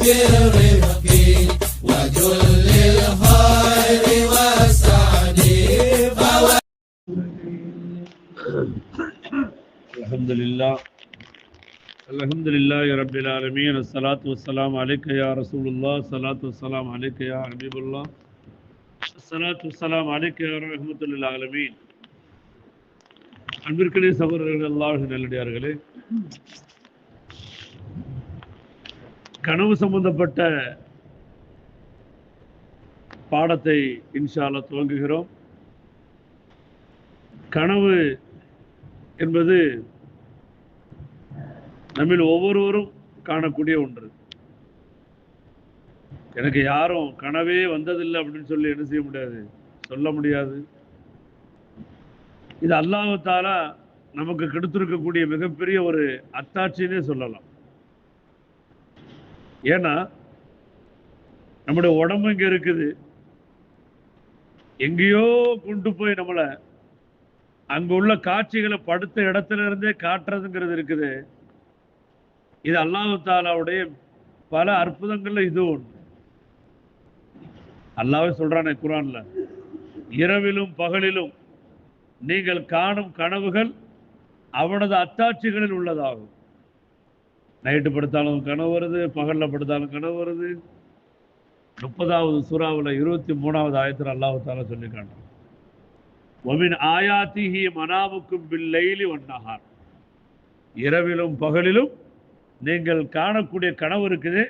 بالرفق وجل الخير والسعد الحمد لله الحمد لله رب العالمين الصلاة والسلام عليك يا رسول الله الصلاة والسلام عليك يا حبيب الله الصلاة والسلام عليك يا رحمة للعالمين அன்பிற்களே சகோதரர்கள் அல்லாஹ் நல்லடியார்களே கனவு சம்பந்தப்பட்ட பாடத்தை இன்ஷால துவங்குகிறோம். கனவு என்பது நம்மில் ஒவ்வொருவரும் காணக்கூடிய ஒன்று. எனக்கு யாரும் கனவே வந்ததில்லை அப்படின்னு சொல்லி என்ன செய்ய முடியாது? சொல்ல முடியாது. இது அல்லாஹாலா நமக்கு கெடுத்திருக்கக்கூடிய மிகப்பெரிய ஒரு அத்தாட்சின்னே சொல்லலாம். ஏன்னா நம்முடைய உடம்பு இங்க இருக்குது. எங்கேயோ கொண்டு போய் நம்மளை அங்கே உள்ள காட்சிகளை படுத்த இடத்துல இருந்தே காட்டுறதுங்கிறது இருக்குது. இது அல்லாஹு தாலாவுடைய பல அற்புதங்கள்ல இது ஒன்று அல்லாவே சொல்றானே குரான்ல இரவிலும் பகலிலும் நீங்கள் காணும் கனவுகள் அவனது அத்தாட்சிகளில் உள்ளதாகும். நைட்டு படுத்தாலும் கனவு வருது பகல்ல படுத்தாலும் கனவு வருது. முப்பதாவது சூறாவில் இருபத்தி மூணாவது ஆயத்தில் அல்லாஹு சொல்லி காட்டுறான் ஒமின் ஆயாத்திஹி மனாவுக்கும் பில்லைலி ஒன்னஹார் இரவிலும் பகலிலும் நீங்கள் காணக்கூடிய கனவு இருக்குது.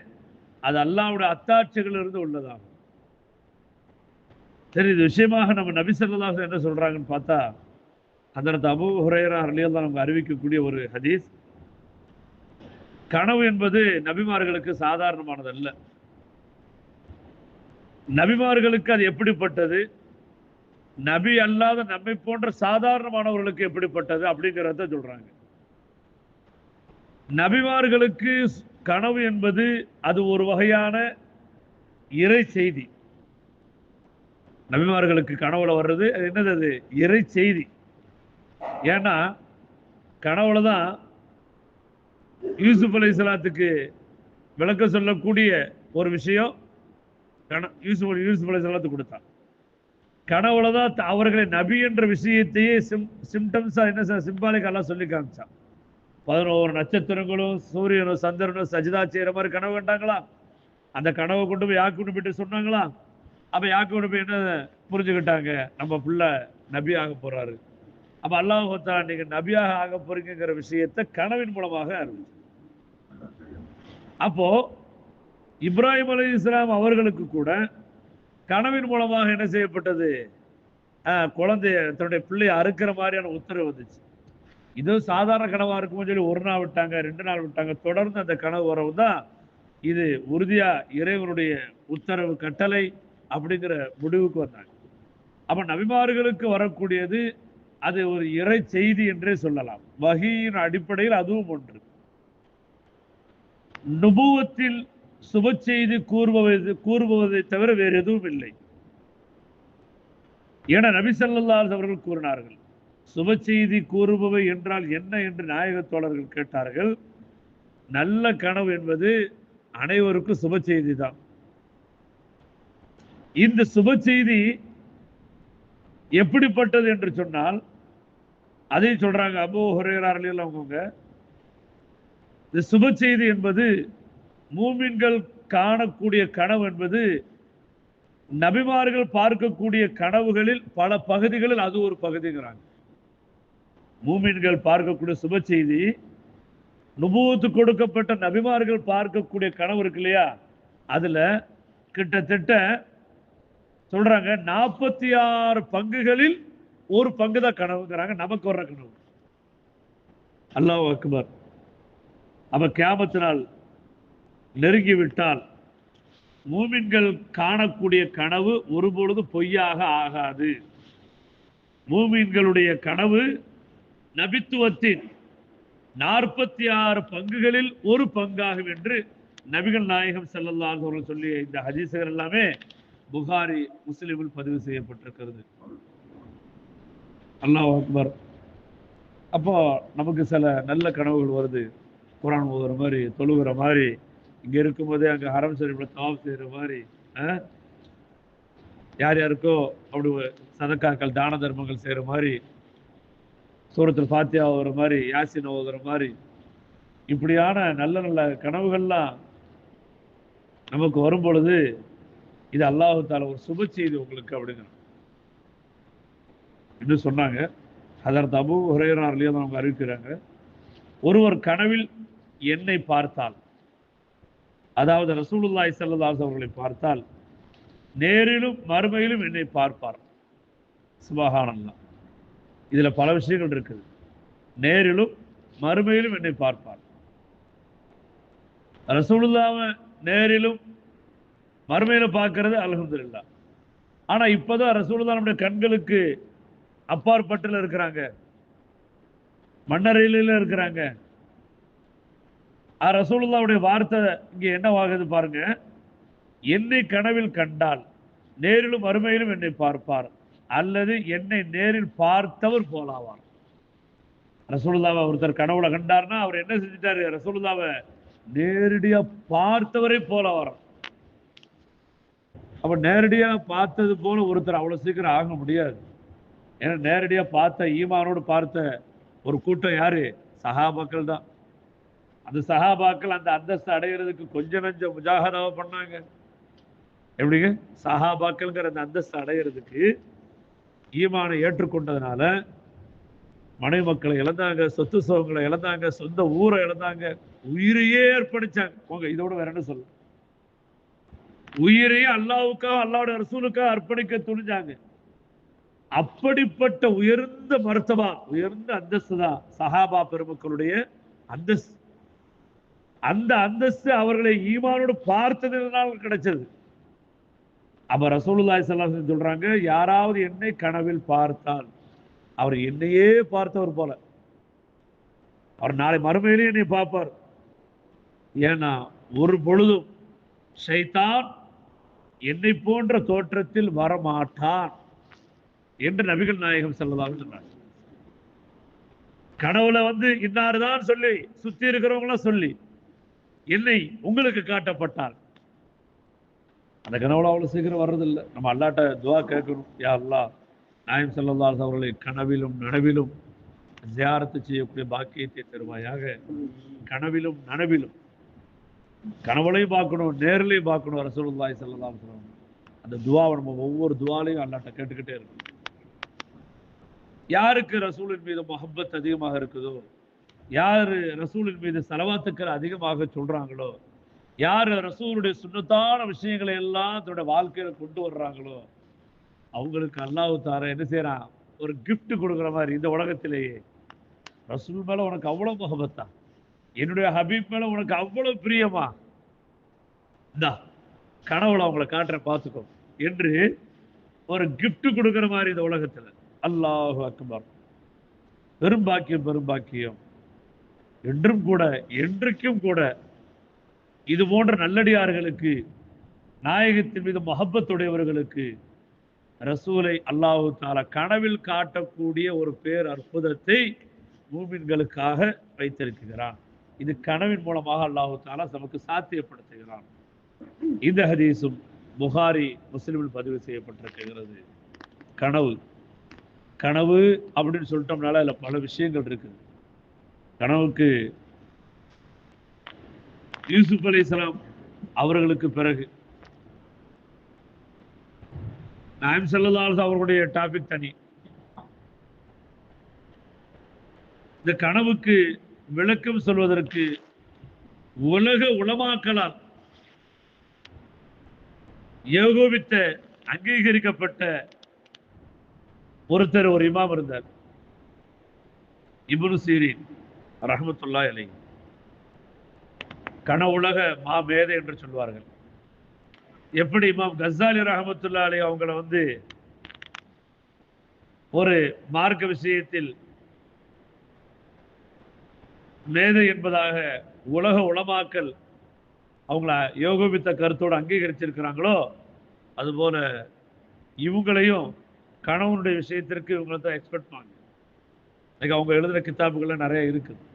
அது அல்லாவுடைய அத்தாட்சிகள் இருந்து உள்ளதாகும். சரி இது விஷயமாக நம்ம நபிசல்லாசன் என்ன சொல்றாங்கன்னு பார்த்தா அந்த அபு ஹுரைரா அலியல்லா நமக்கு அறிவிக்கக்கூடிய ஒரு ஹதீஸ் கனவு என்பது நபிமார்களுக்கு சாதாரணமானதல்ல. நபிமார்களுக்கு அது எப்படிப்பட்டது? நபி அல்லாத நம்மை போன்ற சாதாரணமானவர்களுக்கு எப்படிப்பட்டது அப்படிங்கிறத சொல்றாங்க. நபிமார்களுக்கு கனவு என்பது அது ஒரு வகையான இறை செய்தி. நபிமார்களுக்கு கனவுல வர்றது அது என்னது அது? இறை செய்தி. ஏன்னா கனவுல தான் யூசுப் அலை சலாத்துக்கு விளக்க சொல்லக்கூடிய ஒரு விஷயம் கன யூசுப் யூசுப் அலை சலாத்துக்கு கொடுத்தான். கனவுல தான் அவர்களை நபி என்ற விஷயத்தையே சிம் சிம்டம்ஸா என்ன சிம்பாலிக் எல்லாம் சொல்லி காமிச்சான். பதினோரு நட்சத்திரங்களும் சூரியனும் சந்திரனும் சஜிதா செய்கிற மாதிரி கனவு கண்டாங்களா? அந்த கனவை கொண்டு போய் யாக்கு கொண்டு போயிட்டு சொன்னாங்களா? அப்போ யாக்கு கொண்டு போய் என்ன புரிஞ்சுக்கிட்டாங்க? நம்ம பிள்ளை நபி ஆக போகிறாரு அப்போ அல்லாஹ் ஹோத்தா நீங்க நபியாக ஆக போறீங்கிற விஷயத்தை கனவின் மூலமாக அறிவிச்சு. அப்போது இப்ராஹிம் அலி இஸ்லாம் அவர்களுக்கு கூட கனவின் மூலமாக என்ன செய்யப்பட்டது? குழந்தைய தன்னுடைய பிள்ளையை அறுக்கிற மாதிரியான உத்தரவு வந்துச்சு. இது சாதாரண கனவாக இருக்கும்னு சொல்லி ஒரு நாள் விட்டாங்க ரெண்டு நாள் விட்டாங்க. தொடர்ந்து அந்த கனவு வரவு தான் இது உறுதியாக இறைவனுடைய உத்தரவு கட்டளை அப்படிங்கிற முடிவுக்கு வந்தாங்க. அப்போ நபிமார்களுக்கு வரக்கூடியது அது ஒரு இறை செய்தி என்றே சொல்லலாம். வகையின் அடிப்படையில் அதுவும் ஒன்று. நுபுவத்தில் சுப செய்தி கூறுபவது கூறுபவதை தவிர வேறு எதுவும் இல்லை. என நபிசல்லாஸ் அவர்கள் கூறினார்கள். சுப செய்தி கூறுபவை என்றால் என்ன என்று நாயகத்தோழர்கள் கேட்டார்கள். நல்ல கனவு என்பது அனைவருக்கும் சுப செய்தி தான். இந்த சுப செய்தி எப்படிப்பட்டது என்று சொன்னால் அதையும் சொல்றாங்க அபு ஹுரேராரில் அவங்கவுங்க இந்த சுப செய்தி என்பது மூமின்கள் காணக்கூடிய கனவு என்பது நபிமார்கள் பார்க்கக்கூடிய கனவுகளில் பல பகுதிகளில் அது ஒரு பகுதிங்கிறாங்க. மூமின்கள் பார்க்கக்கூடிய சுப செய்தி நுபூத்து கொடுக்கப்பட்ட நபிமார்கள் பார்க்கக்கூடிய கனவு இருக்கு இல்லையா? அதுல கிட்டத்தட்ட சொல்றாங்க நாற்பத்தி ஆறு பங்குகளில் ஒரு பங்கு தான் கனவுங்கிறாங்க. நமக்கு வர்ற கனவு. அல்லாஹ் அக்பர். அவ கேமத்தினால் நெருங்கி விட்டால் மூமின்கள் காணக்கூடிய கனவு ஒருபொழுது பொய்யாக ஆகாது. மூமின்களுடைய கனவு நபித்துவத்தின் நாற்பத்தி ஆறு பங்குகளில் ஒரு பங்காகும் என்று நபிகள் நாயகம் செல்லல்லாக சொல்லிய இந்த ஹதீசுகள் எல்லாமே புகாரி முஸ்லிமில் பதிவு செய்யப்பட்டிருக்கிறது. அல்லாஹ் அக்பர். அப்போ நமக்கு சில நல்ல கனவுகள் வருது. குரான் ஓதுற மாதிரி தொழுகிற மாதிரி இங்க இருக்கும்போதே அங்க ஹரம் சரிப்பில் தவாப் செய்யற மாதிரி யார் யாருக்கோ அப்படி சதக்காக்கள் தான தர்மங்கள் செய்யற மாதிரி சூரத்தில் ஃபாத்தியா ஓதுற மாதிரி யாசின் ஓதுற மாதிரி இப்படியான நல்ல நல்ல கனவுகள்லாம் நமக்கு வரும் பொழுது இது அல்லாஹு தால ஒரு சுப செய்தி உங்களுக்கு அப்படிங்கிறான். என்று சொன்னாங்க. அதற்கு அபு ஹுரையரார்லேயே அவங்க அறிவிக்கிறாங்க. ஒருவர் கனவில் என்னை பார்த்தால் அதாவது ரசூலுல்லாஹி இசல்லதாஸ் அவர்களை பார்த்தால் நேரிலும் மறுமையிலும் என்னை பார்ப்பார். சுபஹானல்லாஹ். இதுல பல விஷயங்கள் இருக்குது. நேரிலும் மறுமையிலும் என்னை பார்ப்பார். ரசூலுல்லாவை நேரிலும் மறுமையில பார்க்கிறது அல்ஹம்துலில்லாஹ். ஆனா இப்பதான் ரசூலுல்லா நம்முடைய கண்களுக்கு அப்பாற்பட்டில் இருக்கிறாங்க. மன்னரையில இருக்கிறாங்க. ரசூலுல்லாவுடைய வார்த்தை இங்க என்னவாகுது பாருங்க. என்னை கனவில் கண்டால் நேரிலும் அருமையிலும் என்னை பார்ப்பார். அல்லது என்னை நேரில் பார்த்தவர் போலாவார். ரசூலுல்லாவை ஒருத்தர் கனவுல கண்டார்னா அவர் என்ன செஞ்சிட்டாரு? ரசூலுல்லாவை நேரடியா பார்த்தவரை போல வரும் அப்ப நேரடியா பார்த்தது போல ஒருத்தர் அவ்வளவு சீக்கிரம் ஆக முடியாது. ஏன்னா நேரடியாக பார்த்த ஈமானோடு பார்த்த ஒரு கூட்டம் யார்? சஹாபாக்கள் தான். அந்த சஹாபாக்கள் அந்த அந்தஸ்து அடையிறதுக்கு கொஞ்சம் நஞ்சம் முஜாகதாவை பண்ணாங்க. எப்படிங்க? சஹாபாக்கள்ங்கிற அந்த அந்தஸ்து அடையிறதுக்கு ஈமானை ஏற்றுக்கொண்டதுனால மனைவி மக்களை இழந்தாங்க சொத்து சுகங்களை இழந்தாங்க சொந்த ஊரை இழந்தாங்க. உயிரையே அர்ப்பணிச்சாங்க போங்க இதோட வேற என்ன சொல்ல உயிரையே அல்லாவுக்காக அல்லாவோட ரசூலுக்கா அர்ப்பணிக்க துணிஞ்சாங்க. அப்படிப்பட்ட உயர்ந்த மருத்துவா உயர்ந்த அந்தஸ்து தான் சஹாபா பெருமக்களுடைய அந்தஸ்து. அந்த அந்தஸ்து அவர்களை ஈமானோடு பார்த்ததினால் கிடைச்சது. அப்ப ரசூலுல்லாய் சல்லாஹன் சொல்றாங்க யாராவது என்னை கனவில் பார்த்தால் அவர் என்னையே பார்த்தவர் போல. அவர் நாளை மறுமையிலே என்னை பார்ப்பார். ஏன்னா ஒரு பொழுதும் சைத்தான் என்னை போன்ற தோற்றத்தில் வரமாட்டான். என்று நபிகள் நாயகம் செல்லதாக சொன்னார் கனவுல வந்து இன்னாருதான் சொல்லி சுத்தி இருக்கிறவங்களாம் சொல்லி என்னை உங்களுக்கு காட்டப்பட்டார். அந்த கனவுல அவ்வளவு சீக்கிரம் வர்றதில்லை. நம்ம அல்லாட்ட துவா கேட்கணும். யா நாயம் செல்லல்லாஸ் அவர்களை கனவிலும் நனவிலும் ஜியாரத்து செய்யக்கூடிய பாக்கியத்தை தருவாயாக. கனவிலும் நனவிலும் கனவுலையும் பார்க்கணும் நேர்லையும் பார்க்கணும் ரசூலுல்லாஹி ஸல்லல்லாஹு சொல்லணும் அந்த துவாவை நம்ம ஒவ்வொரு துவாலையும் அல்லாட்ட கேட்டுக்கிட்டே இருக்கணும். யாருக்கு ரசூலின் மீது மொஹப்பத் அதிகமாக இருக்குதோ? யார் ரசூலின் மீது செலவாத்துக்கள் அதிகமாக சொல்கிறாங்களோ யார் ரசூலுடைய சுண்ணத்தான விஷயங்களை எல்லாம் தன்னோட வாழ்க்கையில் கொண்டு வர்றாங்களோ? அவங்களுக்கு அல்லாஹு தார என்ன செய்கிறான் ஒரு கிஃப்ட் கொடுக்குற மாதிரி இந்த உலகத்திலேயே. ரசூல் மேலே உனக்கு அவ்வளோ முகபத்தா என்னுடைய ஹபீப் மேலே உனக்கு அவ்வளோ பிரியமா? இந்தா கனவுல அவங்கள காட்டுற பார்த்துக்கோ. என்று ஒரு கிஃப்ட் கொடுக்குற மாதிரி இந்த உலகத்தில். அல்லாஹு அக்பர். பெரும்பாக்கியம் பெரும்பாக்கியம் என்றும் கூட என்றைக்கும் கூட இது போன்ற நல்லடியார்களுக்கு நாயகத்தின் மீது மஹப்பத்துடையவர்களுக்கு ரசூலை அல்லாஹு தாலா கனவில் காட்டக்கூடிய ஒரு பேர் அற்புதத்தை மூமின்களுக்காக வைத்திருக்கிறான். இது கனவின் மூலமாக அல்லாஹு தாலா நமக்கு சாத்தியப்படுத்துகிறான். இந்த ஹதீஸும் புகாரி முஸ்லிமில் பதிவு செய்யப்பட்டிருக்கிறது. கனவு. கனவு அப்படின்னு சொல்லிட்டோம்னால அதுல பல விஷயங்கள் இருக்குது கனவுக்கு யூசுப் அலைஹிஸ்ஸலாம் அவர்களுக்கு பிறகு. நாயம் செல்லதால் அவர்களுடைய டாபிக் தனி. இந்த கனவுக்கு விளக்கம் சொல்வதற்கு உலக உளமாக்கலால் ஏகோபித்த அங்கீகரிக்கப்பட்ட ஒருத்தர் ஒரு இமாம் இருந்தார். இபுனு சீரின் ரஹமத்துல்லா அலை கனவுலக மாமேதை என்று சொல்வார்கள். எப்படி இமாம் கசாலி ரஹமத்துல்லா அலை அவங்கள வந்து ஒரு மார்க்க விஷயத்தில் மேதை என்பதாக உலக உளமாக்கல் அவங்கள யோகோபித்த கருத்தோடு அங்கீகரிச்சிருக்கிறாங்களோ அதுபோல இவங்களையும் கணவனுடைய விஷயத்திற்கு இவங்களை தான் எக்ஸ்பெக்ட் பண்ணாங்க இன்னைக்கு அவங்க எழுதுகிற கித்தாபுகள்ல நிறைய இருக்குது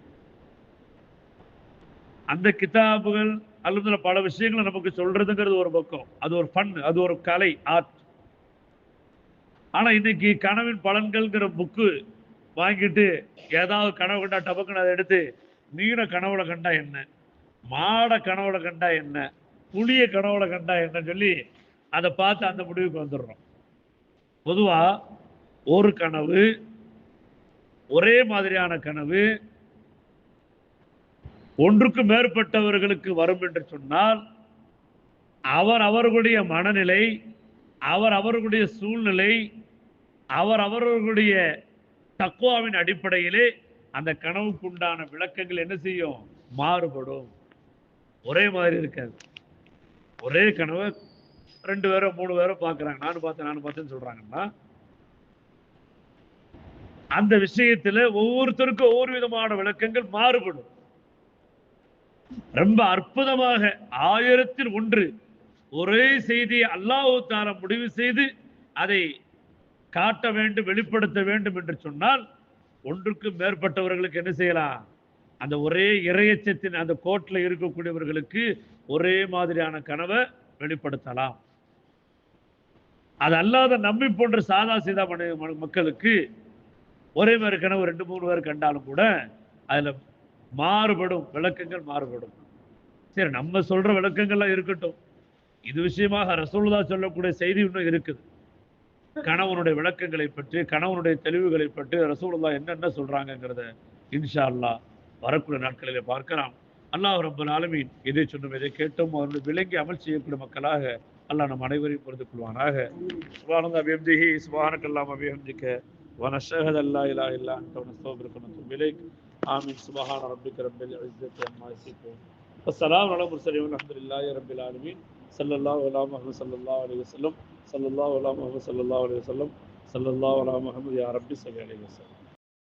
அந்த கித்தாபுகள் அல்லது பல விஷயங்களை நமக்கு சொல்றதுங்கிறது ஒரு பக்கம். அது ஒரு ஃபன் அது ஒரு கலை ஆர்ட் ஆனா இன்னைக்கு கனவின் பலன்கள்ங்கிற புக்கு வாங்கிட்டு ஏதாவது கனவு கண்டா டபக்குன்னு அதை எடுத்து நீர கனவுல கண்டா என்ன? மாட கனவுல கண்டா என்ன? புளிய கனவுல கண்டா என்னன்னு சொல்லி அதை பார்த்து அந்த முடிவுக்கு வந்துடுறோம். பொதுவாக ஒரு கனவு ஒரே மாதிரியான கனவு ஒன்றுக்கு மேற்பட்டவர்களுக்கு வரும் என்று சொன்னால் அவர் அவர்களுடைய மனநிலை அவர் அவர்களுடைய சூழ்நிலை அவர் அவர்களுடைய தக்குவாவின் அடிப்படையிலே அந்த கனவுக்குண்டான விளக்கங்கள் என்ன செய்யும்? மாறுபடும். ஒரே மாதிரி இருக்காது. ஒரே கனவை ரெண்டு பேரோ மூணு பேரோ பார்க்குறாங்க. நானும் பார்த்தேன் நானும் பார்த்தேன்னு சொல்றாங்கன்னா அந்த விஷயத்துல ஒவ்வொருத்தருக்கும் ஒவ்வொரு விதமான விளக்கங்கள் மாறுபடும். ரொம்ப அற்புதமாக ஆயிரத்தில் ஒன்று ஒரே செய்தியை அல்லாஹ் முடிவு செய்து அதை காட்ட வேண்டும் வெளிப்படுத்த வேண்டும் என்று சொன்னால் ஒன்றுக்கும் மேற்பட்டவர்களுக்கு என்ன செய்யலாம்? அந்த ஒரே இறையச்சத்தின் அந்த கோட்டில் இருக்கக்கூடியவர்களுக்கு ஒரே மாதிரியான கனவை வெளிப்படுத்தலாம். அது அல்லாத நம்மை போன்ற சாதா சீதா மக்களுக்கு ஒரே மாதிரி கனவு ரெண்டு மூணு பேர் கண்டாலும் கூட அதுல மாறுபடும் விளக்கங்கள் மாறுபடும். சரி நம்ம சொல்ற விளக்கங்கள்லாம் இருக்கட்டும். இது விஷயமாக ரசோல்லா சொல்லக்கூடிய செய்தி இன்னும் இருக்குது. கணவனுடைய விளக்கங்களை பற்றி கணவனுடைய தெளிவுகளை பற்றி ரசூலுல்லா என்னென்ன சொல்கிறாங்கங்கிறத இன்ஷா அல்லாஹ் வரக்கூடிய நாட்களில் பார்க்கலாம். அல்லாஹ் ரப்பல் ஆலமீன் எதை சொன்னோம் எதை கேட்டோம் அவருடைய விளங்கி அமல் செய்யக்கூடிய மக்களாக அல்லாஹ் நம் அனைவரையும் புரிந்து கொள்வானாக சுபானந்த அபியம்திஹி சுபானக்கல்லாம் அபியம்திக்க ونشهد أن لا إله إلا أنت ونستغفرك ونتوب إليك آمين سبحان ربك رب العزة عما يصفون والسلام على المرسلين والحمد لله رب العالمين صلى الله على محمد صلى الله عليه وسلم صلى الله على محمد صلى الله عليه وسلم صلى الله على محمد يا ربي صل عليه وسلم